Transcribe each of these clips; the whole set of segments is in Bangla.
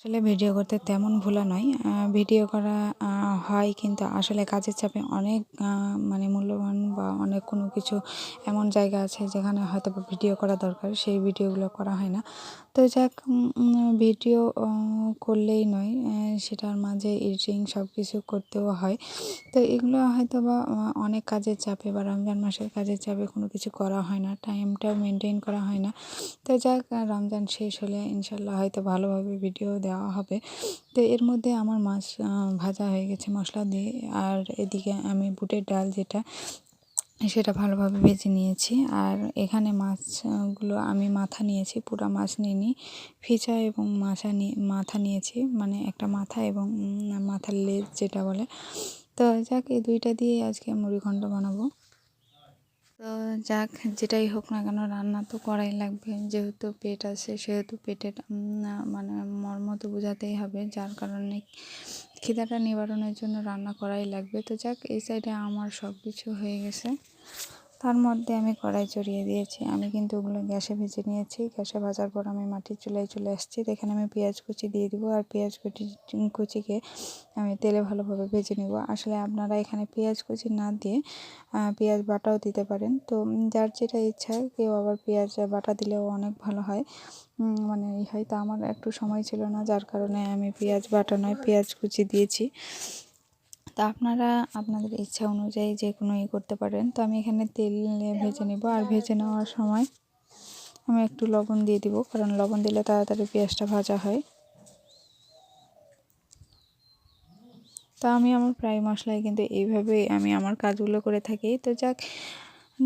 আসলে ভিডিও করতে তেমন ভুলা নয়। ভিডিও করা হয় কিন্তু আসলে কাজের চাপে অনেক মানে মূল্যবান বা অনেক কোনো কিছু এমন জায়গা আছে যেখানে হয়তো ভিডিও করা দরকার, সেই ভিডিওগুলো করা হয় না। তো যাক ভিডিও করলেই নয় সেটার মাঝে এডিটিং সব কিছু করতেও হয়। তো এগুলো হয়তো বা অনেক কাজের চাপে বা রমজান মাসের কাজের চাপে কোনো কিছু করা হয় না টাইমটাও মেনটেন করা হয় না। তো যাক রমজান শেষ হলে ইনশাল্লাহ হয়তো ভালোভাবে ভিডিও দেওয়া হবে। তো এর মধ্যে আমার মাছ ভাজা হয়ে গেছে মশলা দিয়ে, আর এদিকে আমি বুটের ডাল যেটা সেটা ভালোভাবে ভেজে নিয়েছি। আর এখানে মাছগুলো আমি মাথা নিয়েছি, পুরো মাছ নিইনি। ফিচা এবং মাছা নিয়ে, মাথা নিয়েছি মানে একটা মাথা এবং মাথার লেজ যেটা বলে। তো যাক, এই দুইটা দিয়ে আজকে মুড়িঘণ্ট বানাবো। তো যাক, যেটাই হোক না কেন, রান্না তো করাই লাগবে। যেহেতু পেট আছে, সেহেতু পেটের মানে মর্ম তো বোঝাতেই হবে। যার কারণে খিদাটা নিবারণের জন্য রান্না করাই লাগবে। তো যাক, এই সাইডে আমার সব কিছু হয়ে গেছে। তার মধ্যে আমি কড়াই চড়িয়ে দিয়েছি। আমি কিন্তু ওগুলো গ্যাসে ভেজে নিয়েছি। গ্যাসে ভাজার পর আমি মাটির চুলায় চলে আসছি। এখানে আমি পেঁয়াজ কুচি দিয়ে দিব আর পেঁয়াজ কুচি, কুচিকে আমি তেলে ভালোভাবে ভেজে নেব। আসলে আপনারা এখানে পেঁয়াজ কুচি না দিয়ে পেঁয়াজ বাটাও দিতে পারেন। তো যার যেটা ইচ্ছা, কেউ আবার পেঁয়াজ বাটা দিলেও অনেক ভালো হয়। মানে হয়তো আমার একটু সময় ছিল না, যার কারণে আমি পেঁয়াজ বাটা নয়, পেঁয়াজ কুচি দিয়েছি। তো আপনারা আপনাদের ইচ্ছা অনুযায়ী যে কোনো ই করতে পারেন। তো আমি এখানে তেল ভেজে নেব আর ভেজে নেওয়ার সময় আমি একটু লবণ দিয়ে দিব, কারণ লবণ দিলে তাড়াতাড়ি পেঁয়াজটা ভাজা হয়। তো আমি আমার প্রায় মশলায় কিন্তু এইভাবেই আমি আমার কাজগুলো করে থাকি। তো যাক,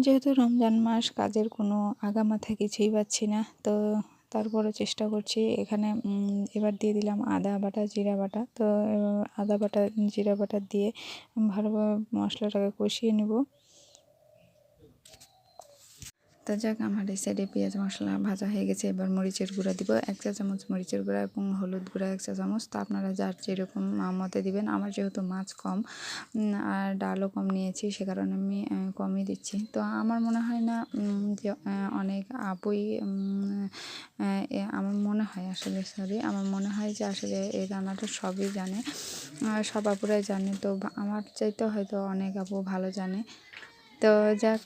যেহেতু রমজান মাস, কাজের কোনো আগামাথা কিছুই পাচ্ছি না, তো তারপরে চেষ্টা করছি, এখানে এবার দিয়ে দিলাম আদা বাটা, জিরা বাটা। তো আদা বাটা, জিরা বাটা দিয়ে ভালোভাবে মশলাটাকে কষিয়ে নেব। তো যাক, আমার এই সাইডে পেঁয়াজ মশলা ভাজা হয়ে গেছে। এবার মরিচের গুঁড়া দিব, এক চা চামচ মরিচের গুঁড়া এবং হলুদ গুঁড়া এক চা চামচ। তা আপনারা যার যেরকম মতে দিবেন। আমার যেহেতু মাছ কম আর ডালও কম নিয়েছি, সে কারণে আমি কমই দিচ্ছি। তো আমার মনে হয় না যে অনেক আপুই আমার মনে হয় আসলে সরি আমার মনে হয় যে আসলে এই রান্নাটা সবই জানে। সব আপুরাই জানে, তো আমার চাইতে হয়তো অনেক আপু ভালো জানে। তো যাক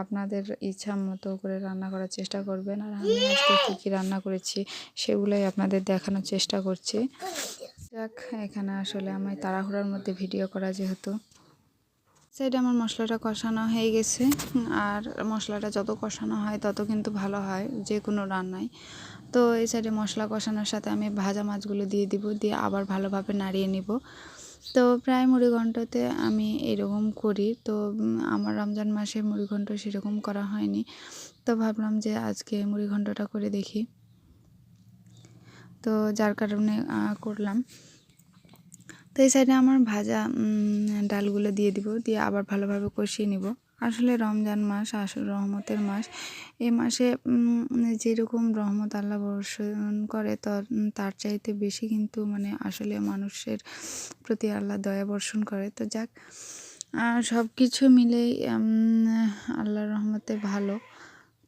আপনাদের ইচ্ছা মতো করে রান্না করার চেষ্টা করবেন আর আমি আজকে কী কী রান্না করেছি সেগুলোই আপনাদের দেখানোর চেষ্টা করছি। যাক, এখানে আসলে আমি তাড়াহুড়ার মধ্যে ভিডিও করা যেহেতু। সাইডে আমার মশলাটা কষানো হয়ে গেছে, আর মশলাটা যত কষানো হয় তত কিন্তু ভালো হয়, যে কোনো রান্নায়। তো এই সাইডে মশলা কষানোর সাথে আমি ভাজা মাছগুলো দিয়ে দিব, দিয়ে আবার ভালোভাবে নাড়িয়ে নিব। তো প্রায় মুড়িঘণ্টতে আমি এরকম করি। তো আমার রমজান মাসে মুড়িঘণ্ট সেরকম করা হয়নি। তো ভাবলাম যে আজকে মুড়িঘণ্টটা করে দেখি। তো যার কারণে করলাম। তো এই সাইডে আমার ভাজা ডালগুলো দিয়ে দিব, দিয়ে আবার ভালোভাবে কষিয়ে নিব। আসলে রমজান মাস আসল রহমতের মাস। এ মাসে যেরকম রহমত আল্লাহ বর্ষণ করে, তার চাইতে বেশি কিন্তু মানে আসলে মানুষের প্রতি আল্লাহ দয়া বর্ষণ করে। তো যাক সব কিছু মিলেই আল্লাহর রহমতে ভালো।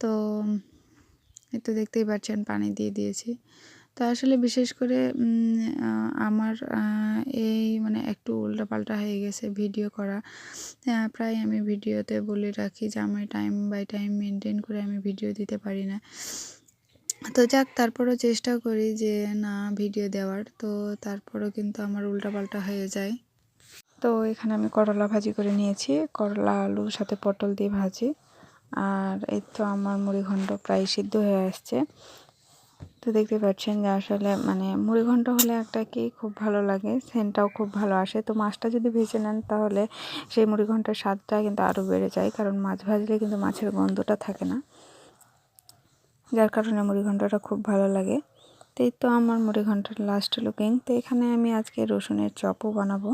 তো এই তো দেখতেই পাচ্ছেন, পানি দিয়ে দিয়েছি। তো আসলে বিশেষ করে আমার এই মানে একটু উল্টাপাল্টা হয়ে গেছে ভিডিও করা। প্রায় আমি ভিডিওতে বলে রাখি যে আমি টাইম বাই টাইম মেনটেন করে আমি ভিডিও দিতে পারি না। তো যাক, তারপরও চেষ্টা করি যে না ভিডিও দেওয়ার, তো তারপরও কিন্তু আমার উল্টাপাল্টা হয়ে যায়। তো এখানে আমি করলা ভাজি করে নিয়েছি, করলা, আলুর সাথে পটল দিয়ে ভাজি। আর এই তো আমার মুড়িঘণ্ট প্রায় সিদ্ধ হয়ে আসছে। তো দেখতে পাচ্ছেন যে আসলে মানে মুড়ি ঘন্ট হলে একটা কি খুব ভালো লাগে, সেন্টটাও খুব ভালো আসে। তো মাছটা যদি ভেজে নেন তাহলে সেই মুড়ি ঘণ্টার স্বাদটা কিন্তু আরও বেড়ে যায়, কারণ মাছ ভাজলে কিন্তু মাছের গন্ধটা থাকে না। যার কারণে মুড়ি ঘন্টটা খুব ভালো লাগে। তো এই তো আমার মুড়ি ঘণ্টার লাস্ট লুকিং তো এখানে আমি আজকে রসুনের চপও বানাবো,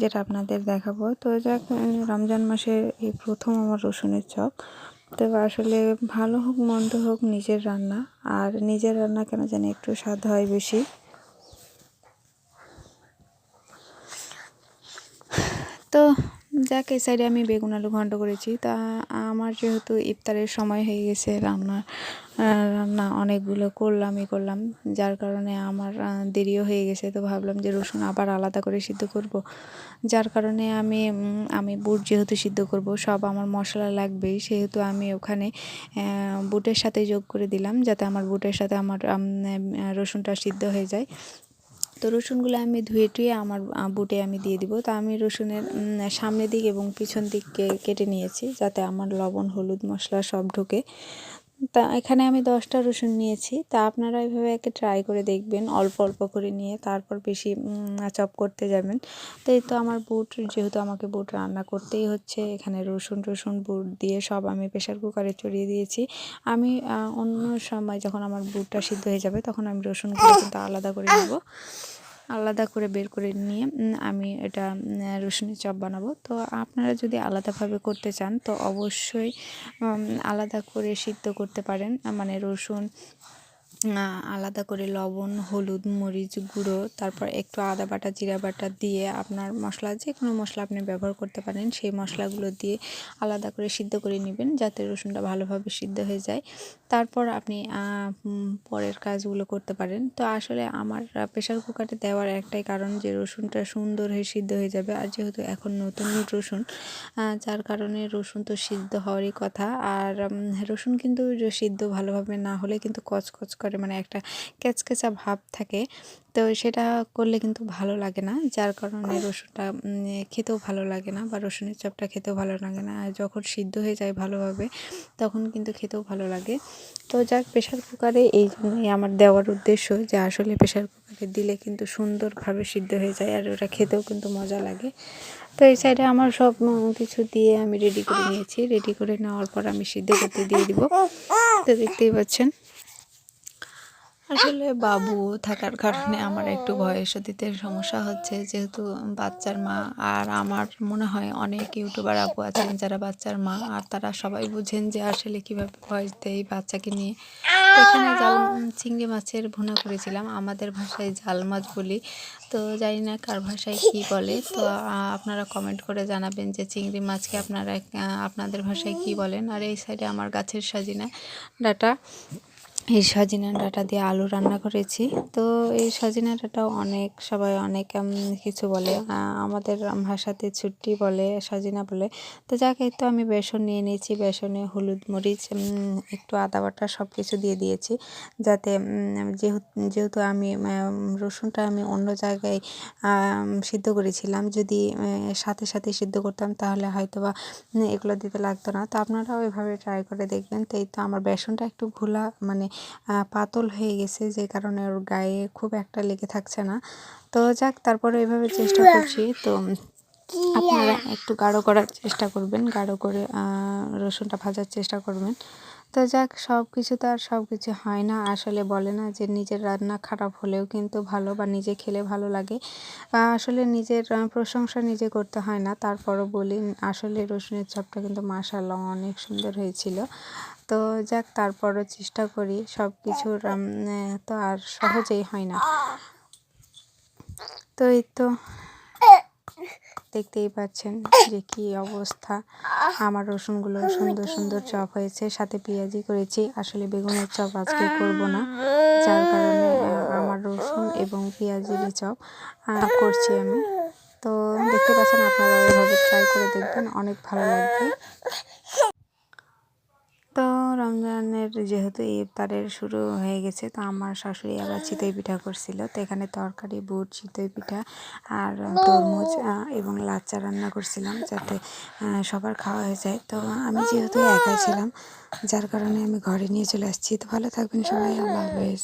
যেটা আপনাদের দেখাবো। তো যাক, রমজান মাসের এই প্রথম আমার রসুনের চপ। তো আসলে ভালো হোক, মন্দ হোক, নিজের রান্না। আর নিজের রান্না কেন জানি একটু স্বাদ হয় বেশি। তো যাক, এই সাইডে আমি বেগুন আলু ঘন্ট করেছি। তা আমার যেহেতু ইফতারের সময় হয়ে গেছে রান্না রান্না অনেকগুলো করলামই করলাম। যার কারণে আমার দেরিও হয়ে গেছে। তো ভাবলাম যে রসুন আবার আলাদা করে সিদ্ধ করব। যার কারণে আমি আমি বুট যেহেতু সিদ্ধ করব, সব আমার মশলা লাগবেই। সেহেতু আমি ওখানে বুটের সাথে যোগ করে দিলাম, যাতে আমার বুটের সাথে আমার রসুনটা সিদ্ধ হয়ে যায়। তো রসুনগুলো আমি ধুয়ে টুয়ে আমার বুটে আমি দিয়ে দিব। তো আমি রসুনের সামনের দিক এবং পিছন দিককে কেটে নিয়েছি, যাতে আমার লবণ, হলুদ মশলা সব ঢোকে। তা এখানে আমি দশটা রসুন নিয়েছি। তা আপনারা এভাবে একে ট্রাই করে দেখবেন, অল্প অল্প করে নিয়ে তারপর বেশি চপ করতে যাবেন। তো এই তো আমার বুট, যেহেতু আমাকে বুট রান্না করতেই হচ্ছে, এখানে রসুন রসুন বুট দিয়ে সব আমি প্রেশার কুকারে চড়িয়ে দিয়েছি। আমি অন্য সময় যখন আমার বুটটা সিদ্ধ হয়ে যাবে, তখন আমি রসুনগুলো কিন্তু আলাদা করে নেব। আলাদা করে বের করে নিয়ে আমি এটা রসুনের চপ বানাবো। তো আপনারা যদি আলাদাভাবে করতে চান, তো অবশ্যই আলাদা করে সিদ্ধ করতে পারেন মানে রসুন আলাদা করে লবণ, হলুদ, মরিচ গুঁড়ো, তারপর একটু আদা বাটা, জিরা বাটা দিয়ে আপনার মশলা যে কোনো মশলা আপনি ব্যবহার করতে পারেন, সেই মশলাগুলো দিয়ে আলাদা করে সিদ্ধ করে নেবেন যাতে রসুনটা ভালোভাবে সিদ্ধ হয়ে যায়। তারপর আপনি পরের কাজগুলো করতে পারেন। তো আসলে আমার প্রেশার কুকারে দেওয়ার একটাই কারণ যে রসুনটা সুন্দর হয়ে সিদ্ধ হয়ে যাবে আর যেহেতু এখন নতুন রসুন যার কারণে রসুন তো সিদ্ধ হওয়ারই কথা। আর রসুন কিন্তু সিদ্ধ ভালোভাবে না হলে কিন্তু কচকচ করে মানে একটা ক্যাচক্যাচা ভাব থাকে। তো সেটা করলে কিন্তু ভালো লাগে না। যার কারণে রসুনটা খেতেও ভালো লাগে না বা রসুনের চপটা খেতেও ভালো লাগে না। আর যখন সিদ্ধ হয়ে যায় ভালোভাবে, তখন কিন্তু খেতেও ভালো লাগে। তো যাক প্রেশার কুকারে এই জন্যই আমার দেওয়ার উদ্দেশ্য যে আসলে প্রেশার কুকারে দিলে কিন্তু সুন্দরভাবে সিদ্ধ হয়ে যায় আর ওটা খেতেও কিন্তু মজা লাগে। তো এই সাইডে আমার সব কিছু দিয়ে আমি রেডি করে নিয়েছি। রেডি করে নেওয়ার পর আমি সিদ্ধ করতে দিয়ে দিব। তো দেখতেই পাচ্ছেন। আসলে বাবু থাকার কারণে আমার একটু বয়স দিতে সমস্যা হচ্ছে। যেহেতু বাচ্চার মা, আর আমার মনে হয় অনেক ইউটিউবার আপু আছেন যারা বাচ্চার মা, আর তারা সবাই বুঝেন যে আসলে কীভাবে ভয়েস দেয় বাচ্চাকে নিয়ে। এখানে জাল চিংড়ি মাছের ভুনা করেছিলাম, আমাদের ভাষায় জাল মাছ বলি। তো জানি না কার ভাষায় কি বলে, তো আপনারা কমেন্ট করে জানাবেন যে চিংড়ি মাছকে আপনারা আপনাদের ভাষায় কি বলেন। আর এই সাইডে আমার গাছের সাজিনা ডাটা। এই সজিনা ডাঁটা দিয়ে আলু রান্না করেছি। তো এই সজিনা ডাঁটাও অনেক, সবাই অনেক কিছু বলে। আমাদের ভাষাতে ছুট্টি বলে, সজিনা বলে। তো যাকে তো আমি বেসন নিয়ে নিয়েছি, বেসনে হলুদ মরিচ একটু আদা বাটা সব কিছু দিয়ে দিয়েছি। যাতে যেহেতু আমি রসুনটা আমি অন্য জায়গায় সিদ্ধ করেছিলাম, যদি সাথে সাথে সিদ্ধ করতাম, তাহলে হয়তো বা এগুলো দিতে লাগতো না। তো আপনারাও এভাবে ট্রাই করে দেখবেন। তো এই তো আমার বেসনটা একটু ঘোলা মানে পাতল হয়ে গেছে যে কারণে ওর গায়ে খুব একটা লেগে থাকছে না। তো যাক তারপরে এভাবে চেষ্টা করছি। তো আপনারা একটু গাঢ় করার চেষ্টা করবেন গাঢ় করে রসুনটা ভাজার চেষ্টা করবেন। তো যাক সব কিছু তো আর সব কিছু হয় না। আসলে বলে না যে নিজের রান্না খারাপ হলেও কিন্তু ভালো বা নিজে খেলে ভালো লাগে। আসলে নিজের প্রশংসা নিজে করতে হয় না। তারপরও বলি, আসলে রসুনের চপটা কিন্তু মাশাল্লাহ অনেক সুন্দর হয়েছিল। তো যাক, তারপরও চেষ্টা করি। সব কিছুর তো আর সহজেই হয় না। তো এই তো দেখতেই পাচ্ছেন যে কি অবস্থা। আমার রসুনগুলো সুন্দর সুন্দর চপ হয়েছে সাথে পেঁয়াজি করেছি। আসলে বেগুনের চপ আজকে করব না যার কারণে আমার রসুন এবং পেঁয়াজির চপ করছি আমি। তো দেখতে পাচ্ছেন আপনারা এভাবে ট্রাই করে দেখবেন অনেক ভালো লাগবে। রমজানের যেহেতু ইফতারের শুরু হয়ে গেছে, তো আমার শাশুড়ি আবার চিতই পিঠা করছিল। তো এখানে তরকারি, বুট, চিতই পিঠা আর তরমুজ এবং লাচ্চা রান্না করছিলাম যাতে সবার খাওয়া হয়ে যায়। তো আমি যেহেতু একা ছিলাম, যার কারণে আমি ঘরে নিয়ে চলে আসছি। তো ভালো থাকবেন সবাই, আল্লাহ হাফেজ।